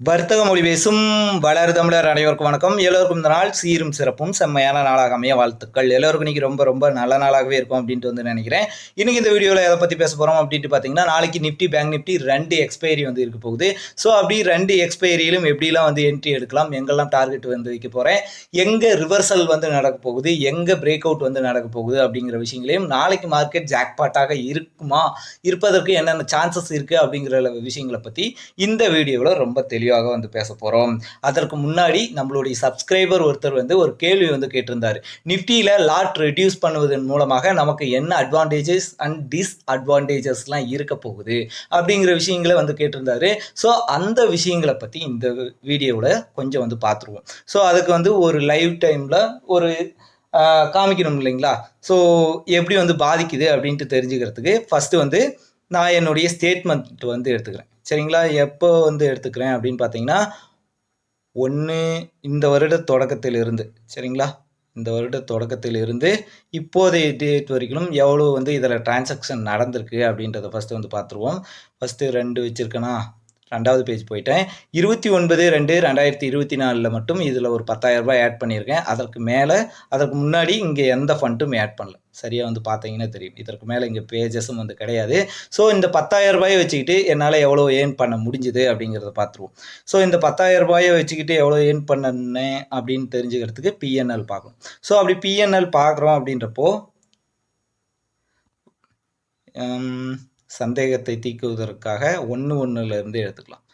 வர்த்தக மொழி பேசும் வளர் தமிழர் அனைவருக்கும் வணக்கம். எல்லோருக்கும் இந்த நாள் சீரும் சிறப்பும் செம்மையான நாளாக அமைய வாழ்த்துக்கள். எல்லோருக்கும் இன்னைக்கு ரொம்ப ரொம்ப நல்ல நாளாகவே இருக்கும் அப்படின்ட்டு வந்து நினைக்கிறேன். இன்னைக்கு இந்த வீடியோவில் எதை பற்றி பேச போகிறோம் அப்படின்ட்டு பார்த்தீங்கன்னா நாளைக்கு நிஃப்டி பேங்க் நிஃப்டி ரெண்டு எக்ஸ்பைரி வந்து இருக்க போகுது. ஸோ அப்படி ரெண்டு எக்ஸ்பைரியிலும் எப்படிலாம் வந்து என்ட்ரி எடுக்கலாம் எங்கெல்லாம் டார்கெட் வந்து வைக்க போகிறேன் எங்கே ரிவர்சல் வந்து நடக்க போகுது எங்கே பிரேக் அவுட் வந்து நடக்க போகுது அப்படிங்கிற விஷயங்களையும் நாளைக்கு மார்க்கெட் ஜாக்பாட்டாக இருக்குமா இருப்பதற்கு என்னென்ன சான்சஸ் இருக்குது அப்படிங்கிற விஷயங்களை பற்றி இந்த வீடியோவில் ரொம்ப தெளிவு வீடியோவாக வந்து பேச போகிறோம் அதற்கு முன்னாடி நம்மளுடைய சப்ஸ்கிரைபர் ஒருத்தர் வந்து ஒரு கேள்வி வந்து கேட்டிருந்தார். நிஃப்டியில் லாட் ரெடியூஸ் பண்ணுவதன் மூலமாக நமக்கு என்ன அட்வான்டேஜஸ் அண்ட் டிஸ்அட்வான்டேஜஸ்லாம் இருக்க போகுது அப்படிங்கிற விஷயங்களை வந்து கேட்டிருந்தாரு. ஸோ அந்த விஷயங்களை பற்றி இந்த வீடியோவில் கொஞ்சம் வந்து பார்த்துருவோம். ஸோ அதுக்கு வந்து ஒரு லைவ் டைமில் ஒரு காமிக்கணும் இல்லைங்களா? ஸோ எப்படி வந்து பாதிக்குது அப்படின்ட்டு தெரிஞ்சுக்கிறதுக்கு ஃபஸ்ட்டு வந்து நான் என்னுடைய ஸ்டேட்மெண்ட் வந்து எடுத்துக்கிறேன். சரிங்களா? எப்போ வந்து எடுத்துக்கிறேன் அப்படின்னு பார்த்தீங்கன்னா ஒன்று இந்த வருட தொடக்கத்திலிருந்து சரிங்களா? இந்த வருட தொடக்கத்திலிருந்து இப்போதைய டேட் வரைக்கும் எவ்வளோ வந்து இதில் டிரான்சாக்ஷன் நடந்திருக்கு அப்படின்றத ஃபஸ்ட்டு வந்து பார்த்துருவோம் ஃபஸ்ட்டு ரெண்டு வச்சுருக்கேனா? ரெண்டாவது பேஜ் போயிட்டேன். இருபத்தி ஒன்பது ரெண்டு ரெண்டாயிரத்தி இருபத்தி நாலில் மட்டும் இதில் ஒரு 10000 ஆட் பண்ணியிருக்கேன். அதற்கு மேலே அதற்கு முன்னாடி இங்கே எந்த ஃபண்ட்டும் ஆட் பண்ணல. சரியாக வந்து பார்த்தீங்கன்னா தெரியும். இதற்கு மேலே இங்கே பேஜஸும் வந்து கிடையாது. ஸோ இந்த 10000 ரூபாயை வச்சுக்கிட்டு என்னால் எவ்வளோ ஏர்ன் பண்ண முடிஞ்சுது அப்படிங்கிறத பார்த்துருவோம். ஸோ இந்த 10000 ரூபாயை வச்சுக்கிட்டு எவ்வளோ ஏர்ன் பண்ணேன் அப்படின்னு தெரிஞ்சுக்கிறதுக்கு பிஎன்எல் பார்க்கணும். ஸோ அப்படி பிஎன்எல் பார்க்குறோம் அப்படின்றப்போ சந்தேகத்தை தீக்குவதற்காக ஒன்று ஒன்றுலேருந்து எடுத்துக்கலாம்.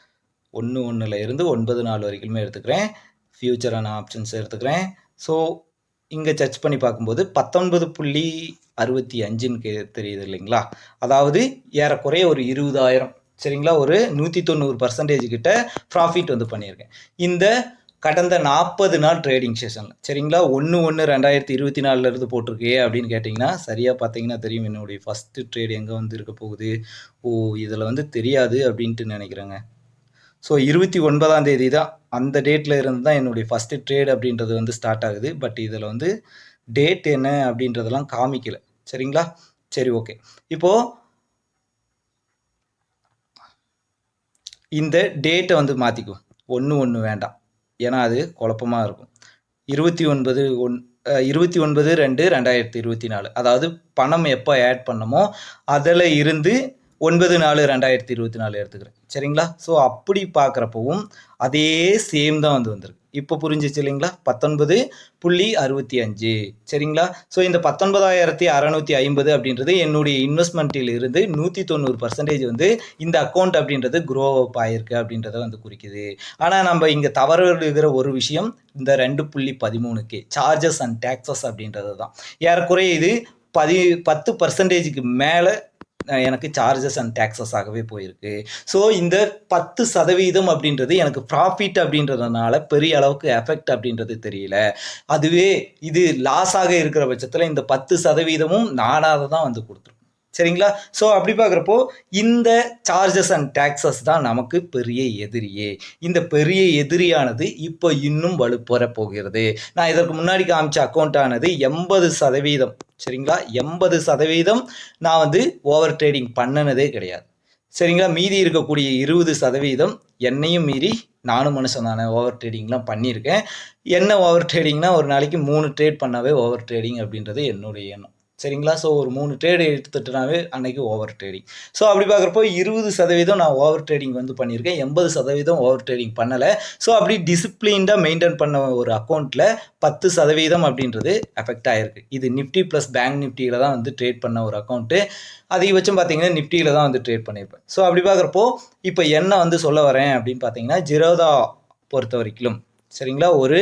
ஒன்று ஒன்றில் இருந்து ஒன்பது நாள் வரைக்குமே எடுத்துக்கிறேன். ஃபியூச்சரான ஆப்ஷன்ஸ் எடுத்துக்கிறேன். ஸோ இங்கே சர்ச் பண்ணி பார்க்கும்போது பத்தொன்பது புள்ளி அறுபத்தி அஞ்சுன்னு கே தெரியுது இல்லைங்களா? அதாவது ஏறக்குறைய ஒரு இருபதாயிரம். சரிங்களா? ஒரு நூற்றி தொண்ணூறு பர்சன்டேஜ் கிட்ட ப்ராஃபிட் வந்து பண்ணியிருக்கேன். இந்த கடந்த நாற்பது நாள் ட்ரேடிங் செஷனில் சரிங்களா? ஒன்று ஒன்று ரெண்டாயிரத்தி இருபத்தி நாலுலேருந்து போட்டிருக்கே அப்படின்னு கேட்டிங்கன்னா சரியாக பார்த்தீங்கன்னா தெரியும் என்னுடைய ஃபஸ்ட்டு ட்ரேட் எங்கே வந்து இருக்க போகுது. ஓ இதில் வந்து தெரியாது அப்படின்ட்டு நினைக்கிறேங்க. ஸோ இருபத்தி ஒன்பதாம் தேதி தான் அந்த டேட்டில் இருந்து தான் என்னுடைய ஃபஸ்ட்டு ட்ரேட் அப்படின்றது வந்து ஸ்டார்ட் ஆகுது. பட் இதில் வந்து டேட் என்ன அப்படின்றதெல்லாம் காமிக்கல. சரிங்களா? சரி ஓகே இப்போது இந்த டேட்டை வந்து மாற்றிக்குவோம் ஒன்று ஒன்று வேண்டாம். ஏன்னா அது குழப்பமாக இருக்கும். இருபத்தி ஒன்பது ஒன் இருபத்தி ஒன்பது ரெண்டு ரெண்டாயிரத்தி இருபத்தி நாலு. அதாவது பணம் எப்போ ஆட் பண்ணமோ அதில் இருந்து ஒன்பது நாலு ரெண்டாயிரத்தி இருபத்தி நாலு எடுத்துக்கிறேன். சரிங்களா? ஸோ அப்படி பார்க்குறப்பவும் அதே சேம் தான் வந்து வந்திருக்கு. இப்போ புரிஞ்சிச்சு இல்லைங்களா? பத்தொன்பது புள்ளி அறுபத்தி அஞ்சு. சரிங்களா? ஸோ இந்த பத்தொன்பதாயிரத்தி அறநூற்றி ஐம்பது அப்படின்றது என்னுடைய இன்வெஸ்ட்மெண்ட்டில் இருந்து நூற்றி தொண்ணூறு பர்சன்டேஜ் வந்து இந்த அக்கௌண்ட் அப்படின்றது க்ரோ அப் ஆயிருக்கு அப்படின்றத வந்து குறிக்குது. ஆனால் நம்ம இங்கே தவறு இருக்கிற ஒரு விஷயம் இந்த ரெண்டு புள்ளி பதிமூணுக்கு சார்ஜஸ் அண்ட் டேக்ஸஸ் அப்படின்றது தான் ஏறக்குறைய இது பதி பத்து பர்சன்டேஜுக்கு மேலே எனக்கு சார்ஜஸ் அண்ட் டேக்ஸஸ் ஆகவே போயிருக்கு. ஸோ இந்த பத்து சதவீதம் அப்படின்றது எனக்கு ப்ராஃபிட் அப்படின்றதுனால பெரிய அளவுக்கு எஃபெக்ட் அப்படின்றது தெரியல. அதுவே இது லாஸாக இருக்கிற பட்சத்தில் இந்த பத்து சதவீதமும் நானாக தான் வந்து கொடுத்துருக்கோம் சரிங்களா? ஸோ அப்படி பார்க்குறப்போ இந்த சார்ஜஸ் அண்ட் டேக்ஸஸ் தான் நமக்கு பெரிய எதிரியே. இந்த பெரிய எதிரியானது இப்போ இன்னும் வலுப்பெற போகிறது. நான் இதற்கு முன்னாடி காமிச்ச அக்கௌண்ட் ஆனது எண்பது சதவீதம். சரிங்களா? எண்பது சதவீதம் நான் வந்து ஓவர் ட்ரேடிங் பண்ணினதே கிடையாது. சரிங்களா? மீதி இருக்கக்கூடிய இருபது சதவீதம் என்னையும் மீறி நானும் மனுஷன் தானே ஓவர் ட்ரேடிங்லாம் பண்ணியிருக்கேன். என்ன ஓவர் ட்ரேடிங்னா ஒரு நாளைக்கு மூணு ட்ரேட் பண்ணாவே ஓவர் ட்ரேடிங் அப்படின்றது என்னுடைய எண்ணம். சரிங்களா? ஸோ ஒரு மூணு ட்ரேடு எடுத்துட்டுனாவே அன்னைக்கு ஓவர் ட்ரேடிங் ஸோ அப்படி பார்க்குறப்போ இருபது சதவீதம் நான் ஓவர் ட்ரேடிங் வந்து பண்ணியிருக்கேன். எண்பது சதவீதம் ஓவர் ட்ரேடிங் பண்ணலை. ஸோ அப்படி டிசிப்ளின்டாக மெயின்டைன் பண்ண ஒரு அக்கௌண்ட்டில் பத்து சதவீதம் அப்படின்றது எஃபெக்ட் ஆகிருக்கு இது நிஃப்டி ப்ளஸ் பேங்க் நிஃப்டியில் தான் வந்து ட்ரேட் பண்ண ஒரு அக்கௌண்ட்டு அதிகபட்சம் பார்த்தீங்கன்னா நிஃப்டியில் தான் வந்து ட்ரேட் பண்ணியிருப்பேன். ஸோ அப்படி பார்க்குறப்போ இப்போ என்ன வந்து சொல்ல வரேன் அப்படின்னு பார்த்தீங்கன்னா ஜிரோதா பொறுத்த வரைக்கும் சரிங்களா? ஒரு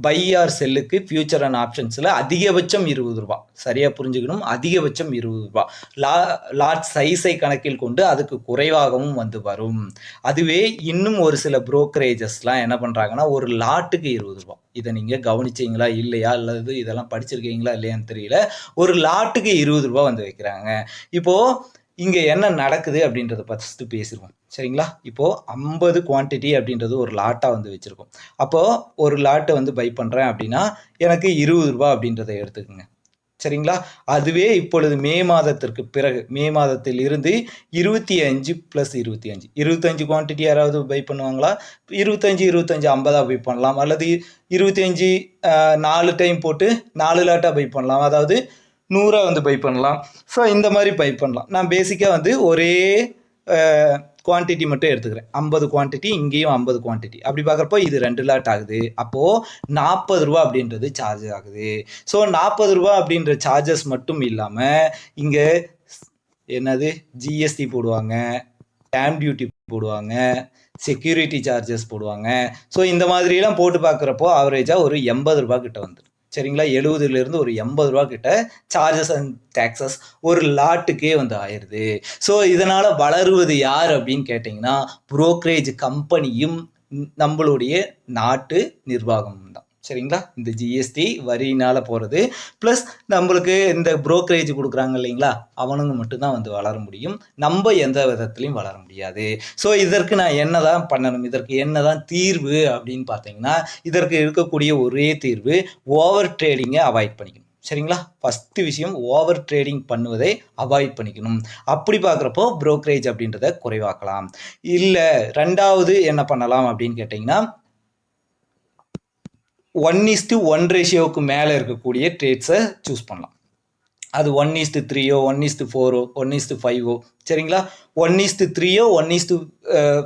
பை ஆர் செல்லுக்கு ஃபியூச்சர் அண்ட் ஆப்ஷன்ஸில் அதிகபட்சம் இருபது ரூபா. சரியாக புரிஞ்சுக்கணும்? அதிகபட்சம் இருபது ரூபா. லா லாட் சைஸை கணக்கில் கொண்டு அதுக்கு குறைவாகவும் வந்து வரும். அதுவே இன்னும் ஒரு சில புரோக்கரேஜஸ்லாம் என்ன பண்ணுறாங்கன்னா ஒரு லாட்டுக்கு இருபது ரூபா. இதை நீங்கள் கவனிச்சீங்களா? இல்லையா? அல்லது இதெல்லாம் படிச்சிருக்கீங்களா? இல்லையான்னு தெரியல. ஒரு லாட்டுக்கு இருபது ரூபா வந்து வைக்கிறாங்க. இப்போது இங்கே என்ன நடக்குது அப்படின்றத ஃபஸ்ட்டு பேசிடுவோம் சரிங்களா? இப்போது ஐம்பது குவான்டிட்டி அப்படின்றது ஒரு லாட்டாக வந்து வச்சுருக்கோம். அப்போது ஒரு லாட்டை வந்து பை பண்ணுறேன் அப்படின்னா எனக்கு இருபது ரூபா அப்படின்றத எடுத்துக்கோங்க. சரிங்களா? அதுவே இப்பொழுது மே மாதத்திற்கு பிறகு மே மாதத்தில் இருந்து இருபத்தி அஞ்சு ப்ளஸ் இருபத்தி அஞ்சு இருபத்தஞ்சு குவான்டிட்டி யாராவது பை பண்ணுவாங்களா? இருபத்தஞ்சு இருபத்தஞ்சு ஐம்பதாக பை பண்ணலாம். அல்லது இருபத்தி அஞ்சு நாலு டைம் போட்டு நாலு லாட்டாக பை பண்ணலாம். அதாவது நூறாக வந்து பை பண்ணலாம். ஸோ இந்த மாதிரி பை பண்ணலாம். நான் பேசிக்காக வந்து ஒரே குவான்டிட்டி மட்டும் எடுத்துக்கிறேன். ஐம்பது குவான்டிட்டி இங்கேயும் ஐம்பது குவான்டிட்டி அப்படி பார்க்குறப்போ இது ரெண்டு லாட் ஆகுது. அப்போது நாற்பது ரூபா அப்படின்றது சார்ஜ் ஆகுது. ஸோ நாற்பது ரூபா அப்படின்ற சார்ஜஸ் மட்டும் இல்லாமல் இங்கே என்னது? ஜிஎஸ்டி போடுவாங்க. டேம் டியூட்டி போடுவாங்க. செக்யூரிட்டி சார்ஜஸ் போடுவாங்க. ஸோ இந்த மாதிரிலாம் போட்டு பார்க்குறப்போ ஆவரேஜாக ஒரு எண்பது ரூபா கிட்ட வந்துடும் சரிங்களா? எழுபதுலேருந்து ஒரு எண்பது ரூபா கிட்ட சார்ஜஸ் அண்ட் டேக்ஸஸ் ஒரு லாட்டுக்கே வந்து ஆயிடுது. ஸோ இதனால் வளருவது யார் அப்படின்னு கேட்டிங்கன்னா புரோக்கரேஜ் கம்பெனியும் நம்மளுடைய நாட்டு நிர்வாகம் தான். சரிங்களா? இந்த ஜிஎஸ்டி வரியினால் போகிறது ப்ளஸ் நம்மளுக்கு இந்த ப்ரோக்கரேஜ் கொடுக்குறாங்க இல்லைங்களா? அவனுங்க மட்டும்தான் வந்து வளர முடியும். நம்ம எந்த விதத்துலையும் வளர முடியாது. ஸோ இதற்கு நான் என்ன தான் பண்ணணும்? இதற்கு என்ன தான் தீர்வு அப்படின்னு பார்த்தீங்கன்னா இதற்கு இருக்கக்கூடிய ஒரே தீர்வு ஓவர் ட்ரேடிங்கை அவாய்ட் பண்ணிக்கணும். சரிங்களா? ஃபஸ்ட்டு விஷயம் ஓவர் ட்ரேடிங் பண்ணுவதை அவாய்ட் பண்ணிக்கணும். அப்படி பார்க்குறப்போ ப்ரோக்கரேஜ் அப்படின்றத குறைவாக்கலாம். இல்லை ரெண்டாவது என்ன பண்ணலாம் அப்படின்னு கேட்டிங்கன்னா ஒன் ஈஸ்ட்டு ஒன் ரேஷியோவுக்கு மேலே இருக்கக்கூடிய ட்ரேட்ஸை சூஸ் பண்ணலாம். அது ஒன் ஈஸ்ட்டு த்ரீயோ ஒன் ஈஸ்ட்டு ஃபோரோ ஒன் ஈஸ்ட்டு ஃபைவோ சரிங்களா? ஒன் ஈஸ்ட்டு த்ரீயோ ஒன் ஈஸ்ட்டு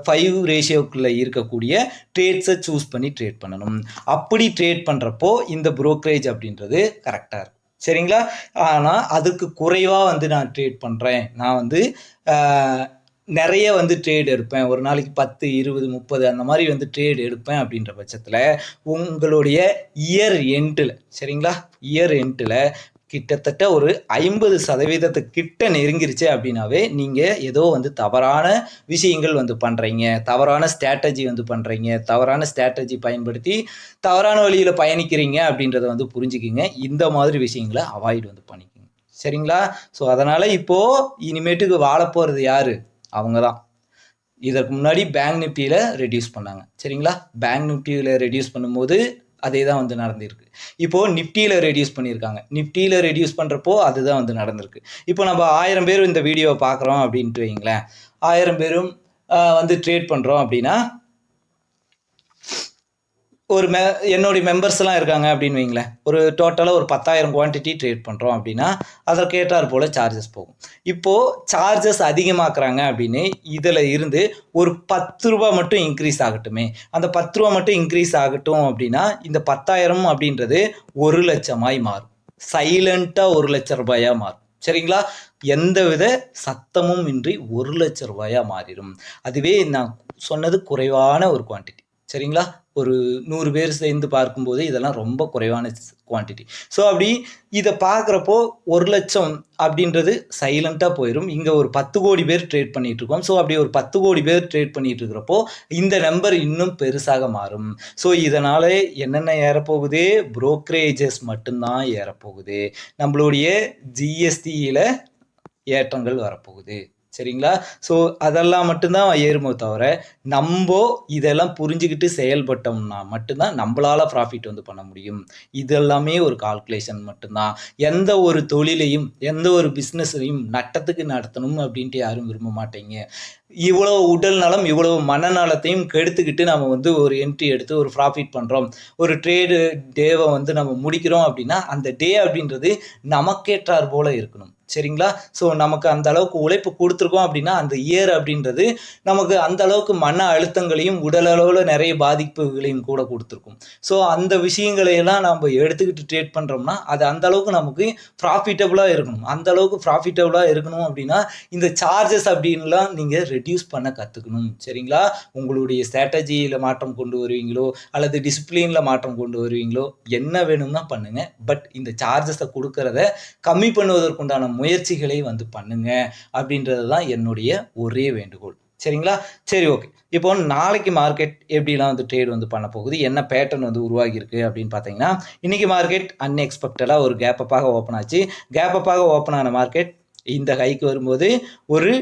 ஃபைவ் ரேஷியோக்குள்ளே இருக்கக்கூடிய ட்ரேட்ஸை சூஸ் பண்ணி ட்ரேட் பண்ணணும். அப்படி ட்ரேட் பண்ணுறப்போ இந்த ப்ரோக்கரேஜ் அப்படின்றது கரெக்டாக இருக்கும். சரிங்களா? ஆனால் அதுக்கு குறைவாக வந்து நான் ட்ரேட் பண்ணுறேன் நான் வந்து நிறைய வந்து ட்ரேடு எடுப்பேன். ஒரு நாளைக்கு பத்து இருபது முப்பது அந்த மாதிரி வந்து ட்ரேடு எடுப்பேன் அப்படின்ற பட்சத்தில் உங்களுடைய இயர் எண்டில் சரிங்களா? இயர் எண்டில் கிட்டத்தட்ட ஒரு ஐம்பது சதவீதத்தை கிட்ட நெருங்கிருச்சு அப்படின்னாவே நீங்கள் ஏதோ வந்து தவறான விஷயங்கள் வந்து பண்ணுறீங்க தவறான ஸ்ட்ராட்டஜி வந்து பண்ணுறீங்க தவறான ஸ்ட்ராட்டஜி பயன்படுத்தி தவறான வழியில் பயணிக்கிறீங்க அப்படின்றத வந்து புரிஞ்சுக்கிங்க. இந்த மாதிரி விஷயங்களை அவாய்ட் வந்து பண்ணிக்கோங்க. சரிங்களா? ஸோ அதனால் இப்போது இனிமேட்டுக்கு வாழ போகிறது யார்? அவங்க தான் இதற்கு முன்னாடி பேங்க் நிஃப்டியில் ரெடியூஸ் பண்ணாங்க. சரிங்களா? பேங்க் நிஃப்டியில் ரெடியூஸ் பண்ணும்போது அதே தான் வந்து நடந்திருக்கு. இப்போது நிஃப்டியில் ரெடியூஸ் பண்ணியிருக்காங்க. நிஃப்டியில் ரெடியூஸ் பண்ணுறப்போ அதுதான் வந்து நடந்திருக்கு. இப்போ நம்ம ஆயிரம் பேர் இந்த வீடியோவை பார்க்குறோம் அப்படின்ட்டு வைங்களேன் ஆயிரம் பேரும் வந்து ட்ரேட் பண்ணுறோம் அப்படின்னா ஒரு மெ என்னுடைய மெம்பர்ஸ் எல்லாம் இருக்காங்க அப்படின்னு வைங்களேன். ஒரு டோட்டலாக ஒரு பத்தாயிரம் குவான்டிட்டி ட்ரேட் பண்ணுறோம் அப்படின்னா அதற்கு போல் சார்ஜஸ் போகும். இப்போது சார்ஜஸ் அதிகமாக்குறாங்க அப்படின்னு இதில் இருந்து ஒரு பத்து ரூபா மட்டும் இன்க்ரீஸ் ஆகட்டுமே. அந்த பத்து ரூபா மட்டும் இன்க்ரீஸ் ஆகட்டும் அப்படின்னா இந்த பத்தாயிரம் அப்படின்றது ஒரு லட்சமாய் மாறும். சைலண்ட்டாக ஒரு லட்ச ரூபாயாக மாறும். சரிங்களா? எந்தவித சத்தமும் இன்றி ஒரு லட்ச ரூபாயாக மாறிடும். அதுவே நான் சொன்னது குறைவான ஒரு குவான்டிட்டி சரிங்களா? ஒரு நூறு பேர் சேர்ந்து பார்க்கும்போது இதெல்லாம் ரொம்ப குறைவான குவான்டிட்டி ஸோ அப்படி இதை பார்க்குறப்போ ஒரு லட்சம் அப்படின்றது சைலண்ட்டாக போயிடும் இங்கே ஒரு பத்து கோடி பேர் ட்ரேட் பண்ணிகிட்டு இருக்கோம். ஸோ அப்படி ஒரு பத்து கோடி பேர் ட்ரேட் பண்ணிகிட்டு இருக்கிறப்போ இந்த நம்பர் இன்னும் பெருசாக மாறும். ஸோ இதனால் என்னென்ன ஏறப்போகுது? புரோக்கரேஜஸ் மட்டும்தான் ஏறப்போகுது. நம்மளுடைய ஜிஎஸ்டியில் ஏற்றங்கள் வரப்போகுது. சரிங்களா? ஸோ அதெல்லாம் மட்டும்தான் ஏறுமோ தவிர நம்ம இதெல்லாம் புரிஞ்சுக்கிட்டு செயல்பட்டோம்னா மட்டும்தான் நம்மளால் ப்ராஃபிட் வந்து பண்ண முடியும். இதெல்லாமே ஒரு கால்குலேஷன் மட்டும்தான். எந்த ஒரு தொழிலையும் எந்த ஒரு பிஸ்னஸையும் நட்டத்துக்கு நடத்தணும் அப்படின்ட்டு யாரும் விரும்ப மாட்டீங்க. இவ்வளோ உடல் நலம் இவ்வளோ மனநலத்தையும் கெடுத்துக்கிட்டு நம்ம வந்து ஒரு என்ட்ரி எடுத்து ஒரு ப்ராஃபிட் பண்ணுறோம் ஒரு ட்ரேடு டேவை வந்து நம்ம முடிக்கிறோம் அப்படின்னா அந்த டே அப்படின்றது நமக்கேற்றார் போல இருக்கணும். சரிங்களா? ஸோ நமக்கு அந்த அளவுக்கு உழைப்பு கொடுத்துருக்கோம் அப்படின்னா அந்த இயர் அப்படின்றது நமக்கு அந்த அளவுக்கு மன அழுத்தங்களையும் உடல் அளவில் நிறைய பாதிப்புகளையும் கூட கொடுத்துருக்கும். ஸோ அந்த விஷயங்களையெல்லாம் நம்ம எடுத்துக்கிட்டு ட்ரேட் பண்ணுறோம்னா அது அந்த அளவுக்கு நமக்கு ப்ராஃபிட்டபுளாக இருக்கணும். அந்த அளவுக்கு ப்ராஃபிட்டபுளாக இருக்கணும் அப்படின்னா இந்த சார்ஜஸ் அப்படின்லாம் நீங்கள் ரெடியூஸ் பண்ண கற்றுக்கணும் சரிங்களா? உங்களுடைய ஸ்ட்ராட்டஜியில் மாற்றம் கொண்டு வருவீங்களோ அல்லது டிசிப்ளினில் மாற்றம் கொண்டு வருவீங்களோ என்ன வேணும்னா பண்ணுங்கள் பட் இந்த சார்ஜஸை கொடுக்கறத கம்மி பண்ணுவதற்குண்டான முயற்சிகளை வந்து பண்ணுங்க. அப்படின்றது தான் என்னுடைய ஒரே வேண்டுகோள். சரிங்களா? சரி ஓகே இப்போ நாளைக்கு மார்க்கெட் எப்படிலாம் வந்து ட்ரேட் வந்து பண்ண போகுது என்ன பேட்டர்ன் வந்து உருவாகி இருக்கு அப்படின்னு பார்த்தீங்கன்னா இன்றைக்கி மார்க்கெட் அன்எக்ஸ்பெக்டடாக ஒரு கேப்பப்பாக ஓப்பன் ஆச்சு. கேப்பப்பாக ஓப்பன் ஆன மார்க்கெட் இந்த ஹைக்கு வரும்போது ஒரு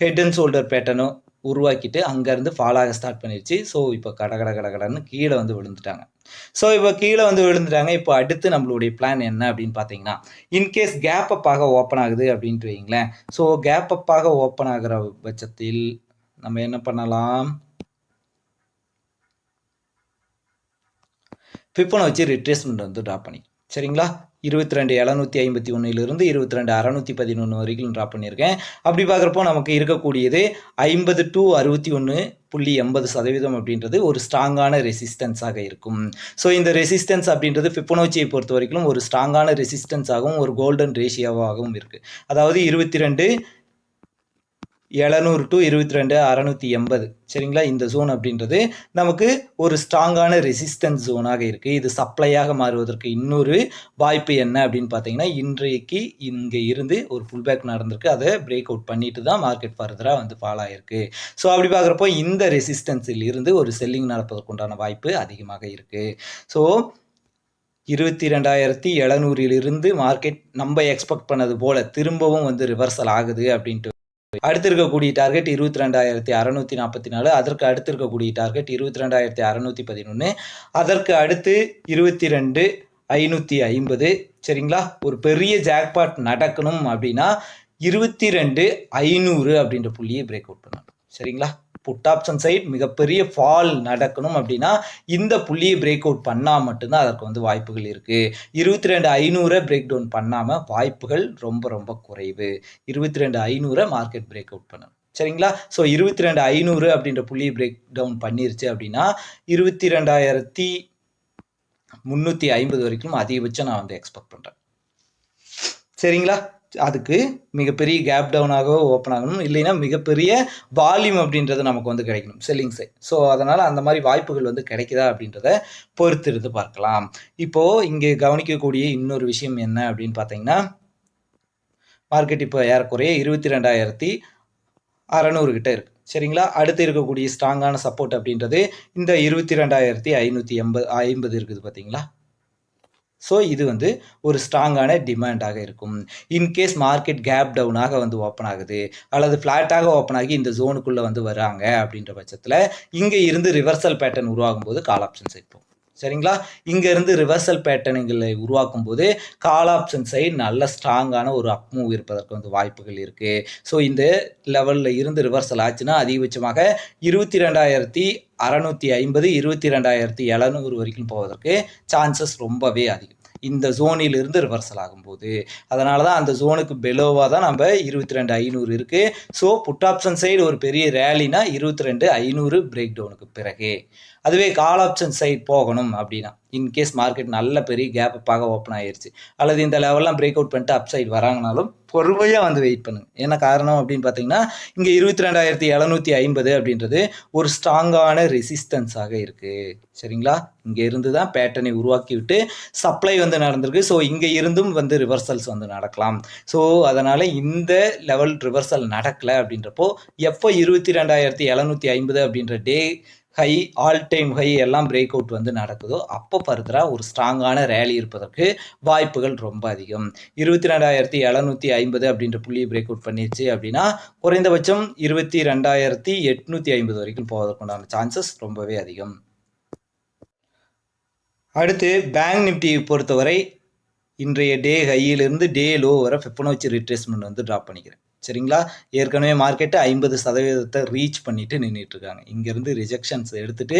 ஹெட் அண்ட் ஷோல்டர் பேட்டர்னும் உருவாக்கிட்டு அங்கேருந்து ஃபாலாக ஸ்டார்ட் பண்ணிடுச்சு ஸோ இப்போ கட கட கட கடன்னு கீழே வந்து விழுந்துட்டாங்க. ஸோ இப்போ கீழே வந்து விழுந்துட்டாங்க. இப்போ அடுத்து நம்மளுடைய பிளான் என்ன அப்படின்னு பார்த்தீங்கன்னா இன்கேஸ் கேப் அப்பாக ஓப்பன் ஆகுது அப்படின்ட்டு வைங்களேன் ஸோ கேப் அப்பாக ஓப்பன் ஆகிற பட்சத்தில் நம்ம என்ன பண்ணலாம்? ஃபிப்பனை வச்சு ரிட்ரேஸ்மெண்ட் வந்து ட்ரா பண்ணி சரிங்களா? இருபத்தி ரெண்டு எழுநூற்றி ஐம்பத்தி ஒன்றிலிருந்து இருபத்தி ரெண்டு அறநூற்றி பதினொன்று வரைக்கும் ட்ரா பண்ணியிருக்கேன். அப்படி பார்க்குறப்போ நமக்கு இருக்கக்கூடியது ஐம்பது டு அறுபத்தி ஒன்று புள்ளி எண்பது சதவீதம் அப்படின்றது ஒரு ஸ்ட்ராங்கான ரெசிஸ்டன்ஸாக இருக்கும். ஸோ இந்த ரெசிஸ்டன்ஸ் அப்படின்றது ஃபிப்பனோச்சியை பொறுத்த வரைக்கும் ஒரு ஸ்ட்ராங்கான ரெசிஸ்டன்ஸாகவும் ஒரு கோல்டன் ரேஷியோவாகவும் இருக்குது அதாவது இருபத்தி ரெண்டு எழுநூறு டு இருபத்தி ரெண்டு அறநூற்றி எண்பது. சரிங்களா? இந்த ஜோன் அப்படின்றது நமக்கு ஒரு ஸ்ட்ராங்கான ரெசிஸ்டன்ஸ் ஜோனாக இருக்குது இது சப்ளையாக மாறுவதற்கு இன்னொரு வாய்ப்பு என்ன அப்படின்னு பார்த்தீங்கன்னா இன்றைக்கு இங்கே இருந்து ஒரு ஃபுல் பேக் நடந்திருக்கு. அதை பிரேக் அவுட் பண்ணிட்டு தான் மார்க்கெட் ஃபர்தராக வந்து ஃபால் ஆகிருக்கு ஸோ அப்படி பார்க்குறப்போ இந்த ரெசிஸ்டன்ஸில் இருந்து ஒரு செல்லிங் நடப்பதற்குண்டான வாய்ப்பு அதிகமாக இருக்குது ஸோ இருபத்தி ரெண்டாயிரத்தி எழுநூறிலிருந்து மார்க்கெட் நம்ம எக்ஸ்பெக்ட் பண்ணது போல் திரும்பவும் வந்து ரிவர்சல் ஆகுது அப்படின்ட்டு அடுத்து இருக்கக்கூடிய டார்கெட் இருபத்தி ரெண்டாயிரத்தி அறநூற்றி நாற்பத்தி நாலு அதற்கு அடுத்து இருக்கக்கூடிய டார்கெட் இருபத்தி ரெண்டாயிரத்தி அறநூற்றி பதினொன்று அதற்கு அடுத்து இருபத்தி ரெண்டு ஐநூற்றி ஐம்பது சரிங்களா? ஒரு பெரிய ஜாக்பாட் நடக்கணும் அப்படின்னா இருபத்தி ரெண்டு ஐநூறு அப்படின்ற புள்ளியை பிரேக் அவுட் பண்ணணும் சரிங்களா? புட் ஆப்ஷன் சைட் மிகப்பெரிய ஃபால் நடக்கணும் அப்படின்னா இந்த புள்ளியை பிரேக் அவுட் பண்ணால் மட்டும்தான் அதற்கு வந்து வாய்ப்புகள் இருக்குது இருபத்தி ரெண்டு ஐநூறை பிரேக் டவுன் பண்ணாமல் வாய்ப்புகள் ரொம்ப ரொம்ப குறைவு. இருபத்தி ரெண்டு ஐநூறை மார்க்கெட் பிரேக் அவுட் பண்ணணும். சரிங்களா? ஸோ இருபத்தி ரெண்டு ஐநூறு அப்படின்ற புள்ளியை பிரேக் டவுன் பண்ணிருச்சு அப்படின்னா இருபத்தி ரெண்டாயிரத்தி முந்நூற்றி ஐம்பது வரைக்கும் அதிகபட்சம் நான் வந்து எக்ஸ்பெக்ட் பண்ணுறேன் சரிங்களா? அதுக்கு மிகப்பெரிய கேப் டவுனாக ஓப்பன் ஆகணும். இல்லைன்னா மிகப்பெரிய வால்யூம் அப்படின்றது நமக்கு வந்து கிடைக்கணும். செல்லிங் சைட் ஸோ அதனால் அந்த மாதிரி வாய்ப்புகள் வந்து கிடைக்குதா அப்படின்றத பொறுத்திருந்து பார்க்கலாம். இப்போது இங்கே கவனிக்கக்கூடிய இன்னொரு விஷயம் என்ன அப்படின்னு பார்த்தீங்கன்னா மார்க்கெட் இப்போ ஏறக்குறைய இருபத்தி ரெண்டாயிரத்தி அறநூறு கிட்ட இருக்குது சரிங்களா? அடுத்து இருக்கக்கூடிய ஸ்ட்ராங்கான சப்போர்ட் அப்படின்றது இந்த இருபத்தி ரெண்டாயிரத்தி ஐநூற்றி எண்பது ஐம்பது இருக்குது பார்த்தீங்களா? ஸோ இது வந்து ஒரு ஸ்ட்ராங்கான டிமாண்டாக இருக்கும். இன்கேஸ் மார்க்கெட் கேப் டவுனாக வந்து ஓப்பன் ஆகுது அல்லது ஃப்ளாட்டாக ஓப்பன் ஆகி இந்த ஜோனுக்குள்ளே வந்து வராங்க அப்படின்ற பட்சத்தில் இங்கே இருந்து ரிவர்சல் பேட்டர்ன் உருவாகும் போது கால் ஆப்ஷன் சேர்ப்போம் சரிங்களா? இங்கேருந்து ரிவர்சல் பேட்டர்னுங்களை உருவாக்கும் போது கால் ஆப்ஷன் சைடு நல்ல ஸ்ட்ராங்கான ஒரு அப் மூவ் இருப்பதற்கு வந்து வாய்ப்புகள் இருக்குது ஸோ இந்த லெவலில் இருந்து ரிவர்சல் ஆச்சுன்னா அதிகபட்சமாக இருபத்தி ரெண்டாயிரத்தி அறநூற்றி ஐம்பது இருபத்தி ரெண்டாயிரத்தி எழுநூறு வரைக்கும் போவதற்கு சான்சஸ் ரொம்பவே அதிகம். இந்த ஜோனிலிருந்து ரிவர்சல் ஆகும்போது அதனால தான் அந்த ஜோனுக்கு பெலோவாக தான் நம்ம இருபத்தி ரெண்டு ஐநூறு இருக்குது ஸோ புட் ஆப்ஷன் சைடு ஒரு பெரிய ரேலினா இருபத்தி ரெண்டு ஐநூறு பிரேக் டவுனுக்கு பிறகு. அதுவே கால் ஆப்ஷன் சைட் போகணும் அப்படின்னா இன்கேஸ் மார்க்கெட் நல்ல பெரிய கேப் ஓப்பன் ஆயிடுச்சு அல்லது இந்த லெவல்லாம் பிரேக் அவுட் பண்ணிட்டு அப் சைடு வராங்கனாலும் பொறுமையாக வந்து வெயிட் பண்ணுங்க என்ன காரணம் அப்படின்னு பார்த்தீங்கன்னா இங்கே இருபத்தி ரெண்டாயிரத்தி எழுநூற்றி ஐம்பது அப்படின்றது ஒரு ஸ்ட்ராங்கான ரெசிஸ்டன்ஸாக இருக்குது சரிங்களா? இங்கே இருந்து தான் பேட்டர்னை உருவாக்கி விட்டு சப்ளை வந்து நடந்திருக்கு. ஸோ இங்கே இருந்தும் வந்து ரிவர்சல்ஸ் வந்து நடக்கலாம். ஸோ அதனால் இந்த லெவல் ரிவர்சல் நடக்கலை அப்படின்றப்போ எப்போ இருபத்தி ரெண்டாயிரத்தி எழுநூற்றி ஐம்பது அப்படின்ற day high all time high எல்லாம் பிரேக் அவுட் வந்து நடக்குதோ அப்போ ஃபர்தராக ஒரு ஸ்ட்ராங்கான ரேலி இருப்பதற்கு வாய்ப்புகள் ரொம்ப அதிகம். இருபத்தி ரெண்டாயிரத்தி எழுநூற்றி ஐம்பது அப்படின்ற புள்ளியை பிரேக் அவுட் பண்ணிடுச்சு அப்படின்னா குறைந்தபட்சம் இருபத்தி ரெண்டாயிரத்தி எட்நூற்றி ஐம்பது வரைக்கும் போவதற்குண்டான சான்சஸ் ரொம்பவே அதிகம். அடுத்து பேங்க் நிஃப்டியை பொறுத்தவரை இன்றைய டே ஹையிலிருந்து டே லோ வர ஃபிஃபனோச்சி ரிட்ரேஸ்மெண்ட் வந்து ட்ராப் பண்ணிக்கிறேன். சரிங்களா? ஏற்கனவே மார்க்கெட்டு ஐம்பது சதவீதத்தை ரீச் பண்ணிட்டு நின்றுட்டு இருக்காங்க இங்கேருந்து ரிஜெக்ஷன்ஸ் எடுத்துட்டு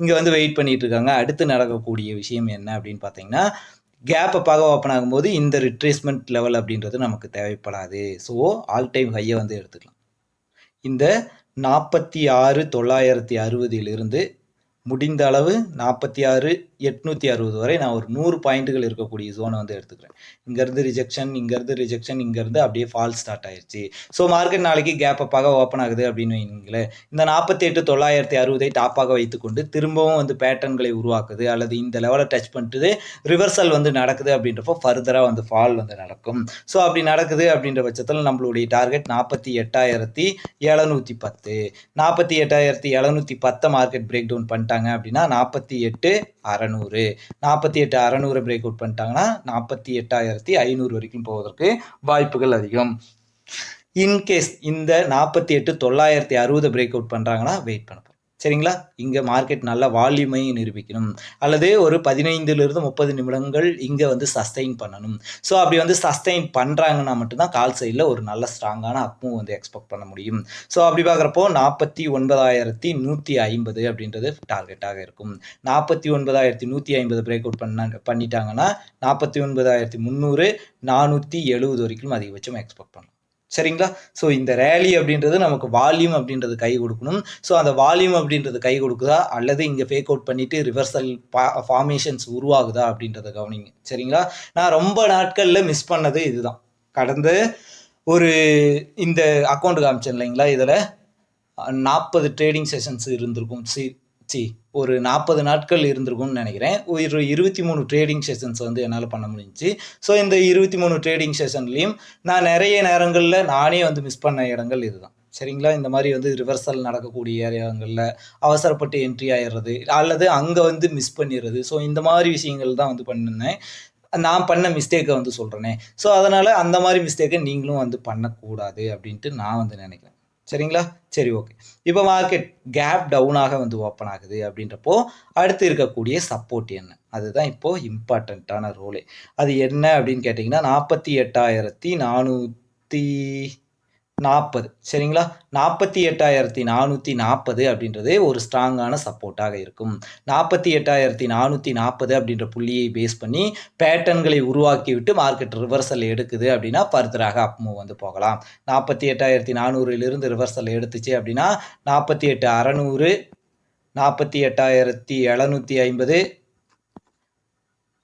இங்கே வந்து வெயிட் பண்ணிட்டு இருக்காங்க அடுத்து நடக்கக்கூடிய விஷயம் என்ன அப்படின்னு பார்த்தீங்கன்னா கேப் அப்பாக ஓப்பன் ஆகும்போது இந்த ரிட்ரேஸ்மெண்ட் லெவல் அப்படின்றது நமக்கு தேவைப்படாது. ஸோ ஆல் டைம் ஹையை வந்து எடுத்துக்கலாம். இந்த நாற்பத்தி ஆறு தொள்ளாயிரத்தி அறுபதிலிருந்து முடிந்த அளவு நாற்பத்தி ஆறு எட்நூற்றி அறுபது வரை நான் ஒரு நூறு பாயிண்ட்டுகள் இருக்கக்கூடிய ஜோனை வந்து எடுத்துக்கிறேன். இங்கேருந்து ரிஜெக்ஷன் இங்கேருந்து ரிஜெக்ஷன் இங்கேருந்து அப்படியே ஃபால் ஸ்டார்ட் ஆயிடுச்சு ஸோ மார்க்கெட் நாளைக்கு கேப் அப்பாக ஓப்பன் ஆகுது அப்படின்னு வைங்களேன் இந்த நாற்பத்தி எட்டு தொள்ளாயிரத்தி அறுபதை டாப்பாக வைத்துக்கொண்டு திரும்பவும் வந்து பேட்டர்ன்களை உருவாக்குது அல்லது இந்த லெவலை டச் பண்ணிட்டு ரிவர்சல் வந்து நடக்குது அப்படின்றப்போ ஃபர்தராக வந்து ஃபால் வந்து நடக்கும். ஸோ அப்படி நடக்குது அப்படின்ற பட்சத்தில் நம்மளுடைய டார்கெட் நாற்பத்தி எட்டாயிரத்தி எழுநூற்றி பத்து. நாற்பத்தி எட்டாயிரத்தி எழுநூற்றி பத்தை மார்க்கெட் பிரேக் டவுன் பண்ணிட்டாங்க. அப்படின்னா நாற்பத்தி எட்டு அறநூறு. நாற்பத்தி எட்டு அறநூறு பிரேக் அவுட் பண்ணிட்டாங்கன்னா நாற்பத்தி எட்டாயிரத்தி ஐநூறு வரைக்கும் போவதற்கு வாய்ப்புகள் அதிகம். இன்கேஸ் இந்த நாற்பத்தி எட்டு தொள்ளாயிரத்தி அறுபது பிரேக் அவுட் பண்ணுறாங்கன்னா வெயிட் பண்ண. சரிங்களா? இங்கே மார்க்கெட் நல்ல வால்யூமை நிரூபிக்கணும். அல்லது ஒரு பதினைந்துலேருந்து முப்பது நிமிடங்கள் இங்கே வந்து சஸ்டெயின் பண்ணணும். ஸோ அப்படி வந்து சஸ்டெயின் பண்ணுறாங்கன்னா மட்டும்தான் கால் சைடில் ஒரு நல்ல ஸ்ட்ராங்கான அப்பும் வந்து எக்ஸ்பெக்ட் பண்ண முடியும். ஸோ அப்படி பார்க்குறப்போ நாற்பத்தி ஒன்பதாயிரத்தி நூற்றி ஐம்பது அப்படின்றது டார்கெட்டாக இருக்கும். நாற்பத்தி ஒன்பதாயிரத்தி நூற்றி ஐம்பது பிரேக் அவுட் பண்ண பண்ணிட்டாங்கன்னா நாற்பத்தி ஒன்பதாயிரத்தி முந்நூறு நானூற்றி எழுபது வரைக்கும் அதிகபட்சம் எக்ஸ்பெக்ட் பண்ணலாம். சரிங்களா? ஸோ இந்த ரேலி அப்படின்றது நமக்கு வால்யூம் அப்படின்றது கை கொடுக்கணும். ஸோ அந்த வால்யூம் அப்படின்றது கை கொடுக்குதா? அல்லது இங்கே ஃபேக் அவுட் பண்ணிவிட்டு ரிவர்சல் ஃபார்மேஷன்ஸ் உருவாகுதா அப்படின்றத கவனிங்க. சரிங்களா? நான் ரொம்ப நாட்களில் மிஸ் பண்ணது இதுதான். கடந்த ஒரு இந்த அக்கௌண்ட் காமிச்சேன் இல்லைங்களா? இதில் நாற்பது ட்ரேடிங் செஷன்ஸ் இருந்திருக்கும். C C. ஒரு நாற்பது நாட்கள் இருந்திருக்கும்னு நினைக்கிறேன். ஒரு இருபத்தி மூணு ட்ரேடிங் செஷன்ஸ் வந்து என்னால் பண்ண முடிஞ்சுச்சு. ஸோ இந்த இருபத்தி மூணு ட்ரேடிங் செஷன்லேயும் நான் நிறைய நேரங்களில் நானே வந்து மிஸ் பண்ண இடங்கள் இதுதான். சரிங்களா? இந்த மாதிரி வந்து ரிவர்சல் நடக்கக்கூடிய இடங்களில் அவசரப்பட்டு என்ட்ரி ஆயிடுறது அல்லது அங்கே வந்து மிஸ் பண்ணிடுறது. ஸோ இந்த மாதிரி விஷயங்கள் தான் வந்து பண்ணினேன். நான் பண்ண மிஸ்டேக்கை வந்து சொல்கிறேனே ஸோ அதனால் அந்த மாதிரி மிஸ்டேக்கை நீங்களும் வந்து பண்ணக்கூடாது அப்படின்ட்டு நான் வந்து நினைக்கிறேன். சரிங்களா? சரி ஓகே இப்போ மார்க்கெட் கேப் டவுனாக வந்து ஓப்பன் ஆகுது அப்படின்றப்போ அடுத்து இருக்கக்கூடிய சப்போர்ட் என்ன? அதுதான் இப்போது இம்பார்ட்டண்ட்டான ரோலு அது என்ன அப்படின்னு கேட்டிங்கன்னா நாற்பத்தி எட்டாயிரத்தி நானூற்றி நாற்பது. சரிங்களா? நாற்பத்தி எட்டாயிரத்தி நானூற்றி நாற்பது அப்படின்றது ஒரு ஸ்ட்ராங்கான சப்போர்ட்டாக இருக்கும். நாற்பத்தி எட்டாயிரத்தி நானூற்றி நாற்பது அப்படின்ற புள்ளியை பேஸ் பண்ணி பேட்டர்ன்களை உருவாக்கிவிட்டு மார்க்கெட் ரிவர்சல் எடுக்குது அப்படின்னா ஃபர்தராக அப் மூவ் வந்து போகலாம். நாற்பத்தி எட்டாயிரத்தி நானூறிலிருந்து ரிவர்சல் எடுத்துச்சு அப்படின்னா நாற்பத்தி எட்டு அறநூறு நாற்பத்தி எட்டாயிரத்தி எழுநூற்றி ஐம்பது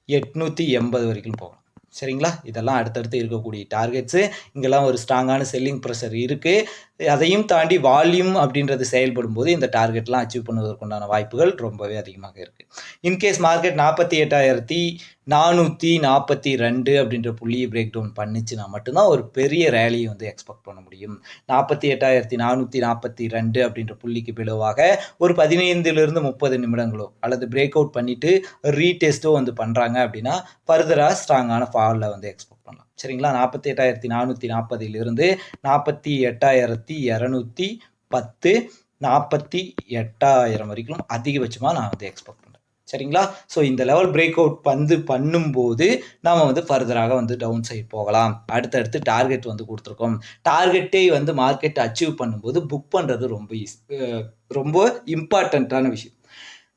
எட்நூற்றி எண்பது வரைக்கும் போகலாம். சரிங்களா? இதெல்லாம் அடுத்தடுத்து இருக்கக்கூடிய டார்கெட்ஸு இங்கெல்லாம் ஒரு ஸ்ட்ராங்கான செல்லிங் ப்ரெஷர் இருக்குது அதையும் தாண்டி வால்யூம் அப்படின்றது செயல்படும் போது இந்த டார்கெட்லாம் அச்சீவ் பண்ணுவதற்குண்டான வாய்ப்புகள் ரொம்பவே அதிகமாக இருக்குது இன்கேஸ் மார்க்கெட் நாற்பத்தி எட்டாயிரத்தி நானூற்றி நாற்பத்தி ரெண்டு அப்படின்ற புள்ளியை பிரேக் டவுன் பண்ணிச்சுன்னா மட்டும்தான் ஒரு பெரிய ரேலியை வந்து எக்ஸ்பெக்ட் பண்ண முடியும். நாற்பத்தி எட்டாயிரத்தி நானூற்றி நாற்பத்தி ரெண்டு அப்படின்ற புள்ளிக்கு பிளவாக ஒரு பதினைந்துலேருந்து முப்பது நிமிடங்களோ அல்லது பிரேக் அவுட் பண்ணிவிட்டு ரீடெஸ்ட்டோ வந்து பண்ணுறாங்க அப்படின்னா ஃபர்தராக ஸ்ட்ராங்கான ஃபாலில் வந்து எக்ஸ்பெக்ட் பண்ணலாம் சரிங்களா? நாற்பத்தி எட்டாயிரத்தி நானூற்றி நாற்பதிலிருந்து நாற்பத்தி எட்டாயிரத்தி இரநூத்தி பத்து நாற்பத்தி எட்டாயிரம் வரைக்கும் அதிகபட்சமாக நான் வந்து எக்ஸ்பெக்ட் பண்ணுறேன் சரிங்களா? ஸோ இந்த லெவல் பிரேக் அவுட் வந்து பண்ணும்போது நாம் வந்து ஃபர்தராக வந்து டவுன் சைட் போகலாம். அடுத்தடுத்து டார்கெட் வந்து கொடுத்துருக்கோம். டார்கெட்டே வந்து மார்க்கெட் அச்சீவ் பண்ணும்போது புக் பண்ணுறது ரொம்ப ஈஸி ரொம்ப இம்பார்ட்டண்ட்டான விஷயம்.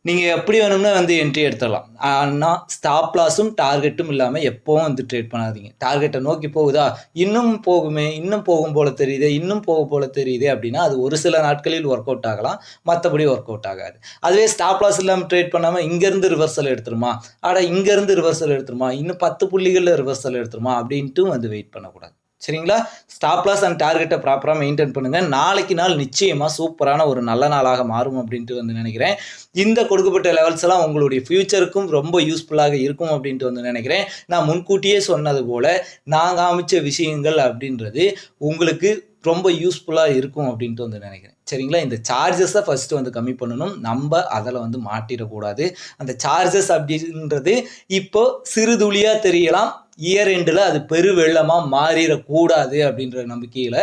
நீங்கள் எப்படி வேணும்னா வந்து என்ட்ரி எடுத்துடலாம். ஆனால் ஸ்டாப் லாஸும் டார்கெட்டும் இல்லாமல் எப்போவும் வந்து ட்ரேட் பண்ணாதீங்க. டார்கெட்டை நோக்கி போகுதா? இன்னும் போகுமே இன்னும் போகும் போல் தெரியுது இன்னும் போக போல் தெரியுது அப்படின்னா அது ஒரு சில நாட்களில் ஒர்க் அவுட் ஆகலாம். மற்றபடி ஒர்க் அவுட் ஆகாது. அதுவே ஸ்டாப் லாஸ் இல்லாமல் ட்ரேட் பண்ணாமல் இங்கேருந்து ரிவர்சல் எடுத்துருமா? ஆனால் இங்கேருந்து ரிவர்சல் எடுத்துருமா? இன்னும் பத்து புள்ளிகளில் ரிவர்சல் எடுத்துருமா? அப்படின்ட்டு வந்து வெயிட் பண்ணக்கூடாது. சரிங்களா? ஸ்டாப் லாஸ் அண்ட் டார்கெட்டை ப்ராப்பராக மெயின்டைன் பண்ணுங்கள் நாளைக்கு நாள் நிச்சயமாக சூப்பரான ஒரு நல்ல நாளாக மாறும் அப்படின்ட்டு வந்து நினைக்கிறேன். இந்த கொடுக்கப்பட்ட லெவல்ஸ் எல்லாம் உங்களுடைய ஃப்யூச்சருக்கும் ரொம்ப யூஸ்ஃபுல்லாக இருக்கும் அப்படின்ட்டு வந்து நினைக்கிறேன். நான் முன்கூட்டியே சொன்னது போல் நான் காமிச்ச விஷயங்கள் அப்படின்றது உங்களுக்கு ரொம்ப யூஸ்ஃபுல்லாக இருக்கும் அப்படின்ட்டு வந்து நினைக்கிறேன். சரிங்களா? இந்த சார்ஜஸை ஃபஸ்ட்டு வந்து கம்மி பண்ணணும். நம்ம அதில் வந்து மாட்டிடக்கூடாது. அந்த சார்ஜஸ் அப்படின்றது இப்போ சிறு துளியாக தெரியலாம். இயர் எண்டில் அது பெரு வெள்ளமாக மாறிடக்கூடாது அப்படின்ற நம்பிக்கையில்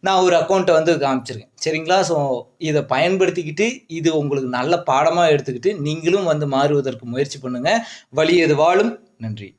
நான் ஒரு அக்கௌண்ட்டை வந்து காமிச்சிருக்கேன். சரிங்களா? ஸோ இதை பயன்படுத்திக்கிட்டு இது உங்களுக்கு நல்ல பாடமாக எடுத்துக்கிட்டு நீங்களும் வந்து மாறுவதற்கு முயற்சி பண்ணுங்கள் வழி எது வாழும்? நன்றி.